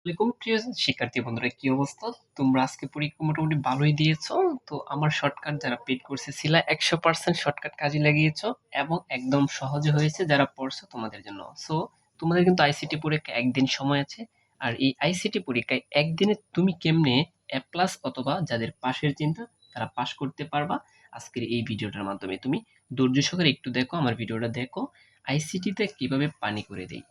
আসসালামাইকুম প্রিয় শিক্ষার্থী বন্ধুরা, কি অবস্থা? তোমরা আজকে পরীক্ষা মোটামুটি ভালোই তো আমার শর্টকাট যারা পেড একশো পার্সেন্ট শর্টকাট কাজে এবং একদম হয়েছে যারা পড়ছো তোমাদের জন্য। সো তোমাদের কিন্তু আইসিটি পরীক্ষা একদিন সময় আছে। আর এই আইসিটি পরীক্ষায় একদিনে তুমি কেমনে এ প্লাস অথবা যাদের পাশের চিন্তা, তারা পাশ করতে পারবা। আজকের এই ভিডিওটার মাধ্যমে তুমি ধৈর্য সহকারে একটু দেখো, আমার ভিডিওটা দেখো। আইসিটিতে কীভাবে পানি করে দেই?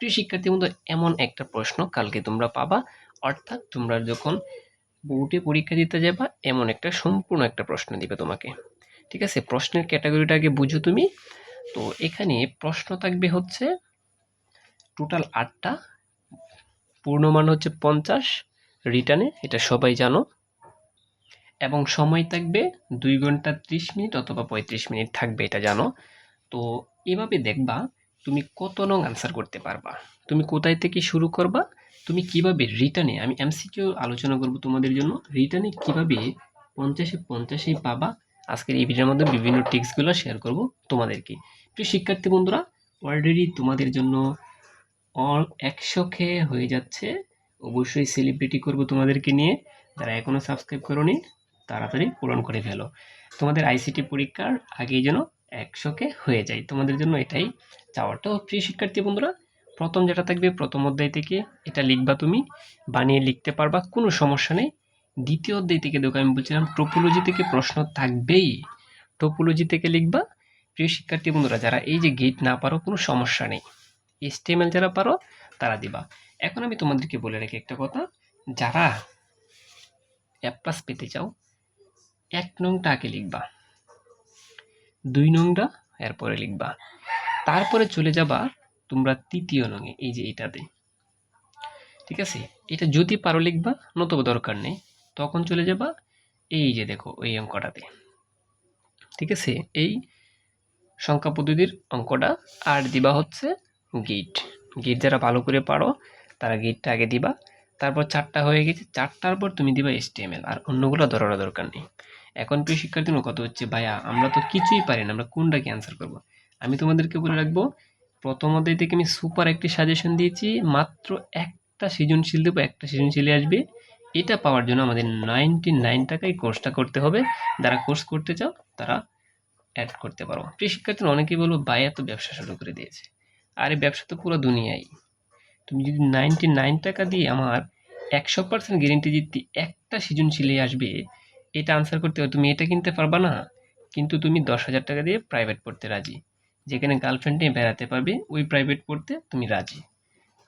প্রিয় শিক্ষার্থী বন্ধু, এমন একটা প্রশ্ন কালকে তোমরা পাবা। অর্থাৎ তোমরা যখন বোর্ডে পরীক্ষা দিতে যাবা, এমন একটা সম্পূর্ণ একটা প্রশ্ন দিবে তোমাকে। ঠিক আছে? প্রশ্নের ক্যাটাগরিটা আগে বুঝো তুমি। তো এখানে প্রশ্ন থাকবে হচ্ছে, টোটাল আটটা, পূর্ণমান হচ্ছে পঞ্চাশ, রিটার্নে, এটা সবাই জানো। এবং সময় থাকবে দুই ঘণ্টা ত্রিশ মিনিট অথবা পঁয়ত্রিশ মিনিট থাকবে, এটা জানো। তো এভাবে দেখবা তুমি কত নং আনসার করতে পারবা? তুমি কোথায় থেকে শুরু করবা? তুমি কীভাবে রিটার্নে আমি এমসিকিউ আলোচনা করব তোমাদের জন্য রিটার্নে কীভাবে পঞ্চাশে পঞ্চাশেই পাবা? আজকের এই ভিডিওর মধ্যে বিভিন্ন টিক্সগুলো শেয়ার করব তোমাদেরকে। প্রিয় শিক্ষার্থী বন্ধুরা অলরেডি তোমাদের জন্য অল একশো খেয়ে হয়ে যাচ্ছে। অবশ্যই সেলিব্রিটি করব তোমাদেরকে নিয়ে। যারা এখনও সাবস্ক্রাইব করোনি, তাড়াতাড়ি পূরণ করে ফেলো। তোমাদের আইসিটি পরীক্ষার আগেই যেন একশোকে হয়ে যায়। তোমাদের জন্য এটাই চাওয়াটা প্রিয় শিক্ষার্থী বন্ধুরা, প্রথম যেটা থাকবে, প্রথম অধ্যায় থেকে এটা লিখবা তুমি, বানিয়ে লিখতে পারবা, কোনো সমস্যা নেই। দ্বিতীয় অধ্যায় থেকে দেখো, আমি বলছিলাম টোপোলজি থেকে প্রশ্ন থাকবেই। টোপোলজি থেকে লিখবা। প্রিয় শিক্ষার্থী বন্ধুরা, যারা এই যে গেট না পারো, কোনো সমস্যা নেই। এসটিএমএল যারা পারো, তারা দিবা। এখন আমি তোমাদেরকে বলে রাখি একটা কথা, যারা অ্যাপ প্লাস পেতে চাও, এক নংটা আগে লিখবা। দুই নংটা, এরপরে লিখবা। তারপরে চলে যাবা তোমরা তৃতীয় নঙে এই যে এটাতে। ঠিক আছে? এটা যদি পারো লিখবা, নতুবা দরকার নেই। তখন চলে যাবা এই যে দেখো, এই অঙ্কটাতে। ঠিক আছে? এই সংখ্যা পদ্ধতির অঙ্কটা। আর দিবা হচ্ছে গেট গেট যারা ভালো করে পারো, তারা গেটটা আগে দিবা। তারপর চারটা হয়ে গেছে। চারটার পর তুমি দিবা এসটিএমএল আর অন্যগুলো ধরার দরকার নেই। এখন প্রিয় শিক্ষার্থী কত হচ্ছে, ভাইয়া, আমরা তো কিছুই পারি না, আমরা কোনটা ক্যান্সার করব? আমি তোমাদেরকে বলে রাখব, প্রথম অধ্যায় থেকে আমি সুপার একটি সাজেশন দিয়েছি, মাত্র একটা সৃজনশীল দেবো, একটা সৃজনশীলে আসবে। এটা পাওয়ার জন্য আমাদের নাইনটি নাইন টাকায় কোর্সটা করতে হবে। যারা কোর্স করতে চাও, তারা অ্যাড করতে পারো। প্রিয় শিক্ষার্থী অনেকেই বলব, ভাইয়া, তো ব্যবসা শুরু করে দিয়েছে। আর এই ব্যবসা তো পুরো দুনিয়াই তুমি যদি নাইনটি নাইন টাকা দিয়ে আমার একশো পার্সেন্ট গ্যারেন্টি দিতে একটা সৃজনশীলে আসবে এটা আনসার করতে তুমি এটা কিনতে পারবা না, কিন্তু তুমি দশ হাজার টাকা দিয়ে প্রাইভেট পড়তে রাজি। যেখানে গার্লফ্রেন্ড নিয়ে বেড়াতে পারবে, ওই প্রাইভেট পড়তে তুমি রাজি।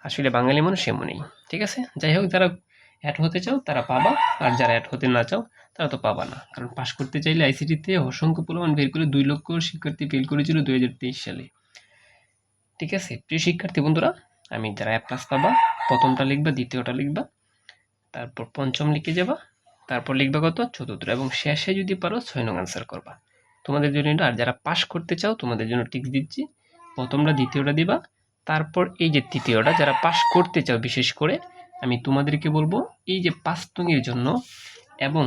আসলে বাঙালি মানুষ এমনই, ঠিক আছে? যাই হোক, যারা অ্যাড হতে চাও, তারা পাবা। আর যারা অ্যাড হতে না চাও, তারা তো পাবা না। কারণ পাশ করতে চাইলে আইসিটিতে অসংখ্য পরিমাণ বের করে দুই লক্ষ শিক্ষার্থী ফেল করেছিল দুই হাজার তেইশ সালে। ঠিক আছে? প্রিয় শিক্ষার্থী বন্ধুরা, আমি যারা অ্যাপ ক্লাস পাবা, প্রথমটা লিখবা, দ্বিতীয়টা লিখবা, তারপর পঞ্চম লিখে যাবা। তারপর লিখবা কত? চতুর্থ। এবং শেষে যদি পারো, ছয় নং আনসার করবা। তোমাদের জন্য এটা, আর যারা পাশ করতে চাও, তোমাদের জন্য টিক্স দিচ্ছি। প্রথমটা, দ্বিতীয়টা দিবা। তারপর এই যে তৃতীয়টা, যারা পাশ করতে চাও, বিশেষ করে, আমি তোমাদেরকে বলব, এই যে পাঁচ নংয়ের জন্য এবং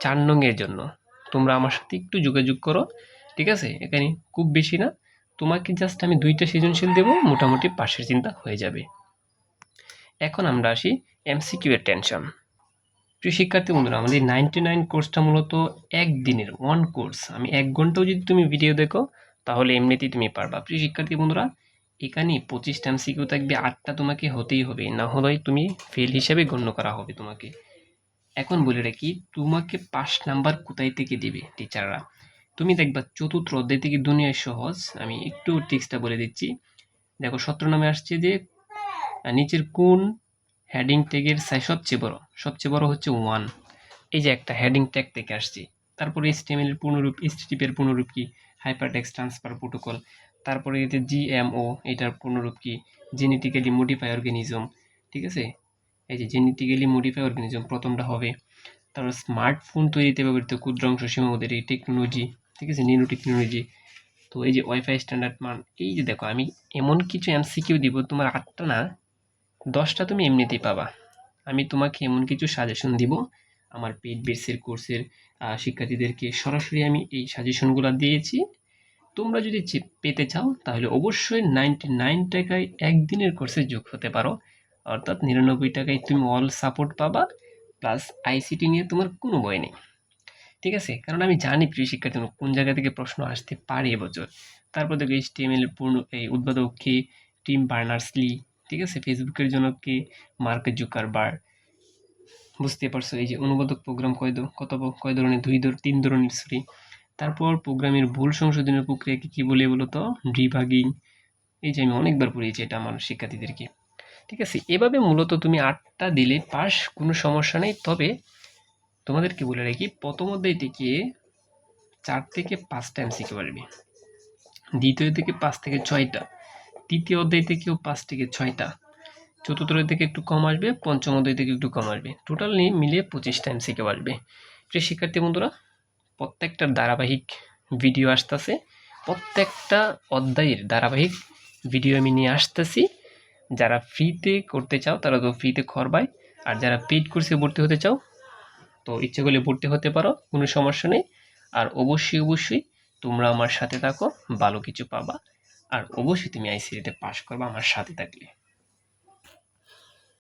চার নংয়ের জন্য, তোমরা আমার সাথে একটু যোগাযোগ করো, ঠিক আছে? এখানে খুব বেশি না। তোমাকে জাস্ট আমি দুইটা সৃজনশীল দেবো, মোটামুটি পাশের চিন্তা হয়ে যাবে। এখন আমরা আসি এমসিকিউ এর টেনশন প্রিয় শিক্ষার্থী বন্ধুরা, আমাদের নাইনটি নাইন কোর্সটা মূলত একদিনের ওয়ান কোর্স আমি এক ঘন্টাও যদি তুমি ভিডিও দেখো, তাহলে এমনিতেই তুমি পারবা। প্রিয় শিক্ষার্থী বন্ধুরা এখানে পঁচিশটা এমসিকিউ থাকবে, আটটা তোমাকে হতেই হবে। না হলে তুমি ফেল হিসাবে গণ্য করা হবে তোমাকে। এখন বলে রাখি, তোমাকে পাঁচ নাম্বার কোথায় থেকে দিবে টিচাররা? তুমি দেখবা চতুর্থ অধ্যায় থেকে দুনিয়ায় সহজ। আমি একটু টিক্সটা বলে দিচ্ছি। দেখো, সত্র নামে আসছে যে নিচের কোন হেডিং ট্যাগের সাইজ সবচেয়ে বড়। সবচেয়ে বড় হচ্ছে ওয়ান এই যে একটা হেডিং ট্যাগ থেকে আসছি। তারপরে এর পূর্ণরূপ এসটিটিপি এর পূর্ণরূপ কি? হাইপারটেক্স ট্রান্সফার প্রোটোকল তারপরে এতে জিএমও এটার পূর্ণরূপ কি? জেনেটিক্যালি মডিফাই অর্গানিজম ঠিক আছে? এই যে জেনেটিক্যালি মডিফাই অর্গানিজম প্রথমটা হবে। তারপর স্মার্টফোন তৈরিতে ব্যবহৃত ক্ষুদ্রাংশ সীমাবদ্ধের এই টেকনোলজি ঠিক আছে? নিউরো টেকনোলজি তো এই যে ওয়াইফাই স্ট্যান্ডার্ড মান, এই যে দেখো, আমি এমন কিছু এমসিকিউ দিব, তোমার আটটা না দশটা তুমি এমনিতেই পাবা। আমি তোমাকে এমন কিছু সাজেশন দিব, আমার পেড বেসের কোর্সের শিক্ষার্থীদেরকে সরাসরি আমি এই সাজেশনগুলো দিয়েছি। তোমরা যদি পেতে চাও, তাহলে অবশ্যই নাইনটি নাইন টাকায় একদিনের কোর্সে যোগ হতে পারো। অর্থাৎ নিরানব্বই টাকায় তুমি অল সাপোর্ট পাবা প্লাস আইসিটি নিয়ে তোমার কোনো বই নেই। ঠিক আছে? কারণ আমি জানি প্রিয় শিক্ষার্থী কোন জায়গা থেকে প্রশ্ন আসতে পারে এবছর তারপর দেখো এইচটিএমএল পূর্ণ, এই উদ্বোধক কে? টিম বার্নার্স লি ঠিক আছে? ফেসবুকের জন্য কে মার্ক জুকারবার বুঝতে পারছ, এই যে অনুবাদক প্রোগ্রাম কয় কত কয় ধরনের? দুই তিন ধরনের সরি তারপর প্রোগ্রামের ভুল সংশোধনের প্রক্রিয়াকে কী বলে বলো তো? ডিবাগিং এই যে আমি অনেকবার পড়িয়েছি এটা আমার শিক্ষার্থীদেরকে। ঠিক আছে? এভাবে মূলত তুমি আটটা দিলে পাস, কোনো সমস্যা নেই। তবে তোমাদেরকে বলে রাখি, প্রথম অধ্যায় থেকে চার থেকে পাঁচটা এমসিকে পারবে দ্বিতীয় থেকে পাঁচ থেকে ছয়টা। তৃতীয় অধ্যায় থেকেও পাঁচ থেকে ছয়টা। চতুর্থ অধ্যায় থেকে একটু কম আসবে, পঞ্চম অধ্যায় থেকে একটু কম আসবে। টোটাল মিলিয়ে পঁচিশটা এমসিকে আসবে। প্রিয় শিক্ষার্থী বন্ধুরা প্রত্যেকটার ধারাবাহিক ভিডিও আসতেছে। প্রত্যেকটা অধ্যায়ের ধারাবাহিক ভিডিও আমি নিয়ে আসতেছি। যারা ফ্রিতে করতে চাও, তারা তো ফ্রিতে করবাই। আর যারা পেইড কোর্সে ভর্তি হতে চাও, তো ইচ্ছে করলে ভর্তি হতে পারো, কোনো সমস্যা নেই। আর অবশ্যই অবশ্যই তোমরা আমার সাথে থাকো, ভালো কিছু পাবা। আর অবশ্যই তুমি আইসিডিতে পাশ করবা আমার সাথে থাকলে।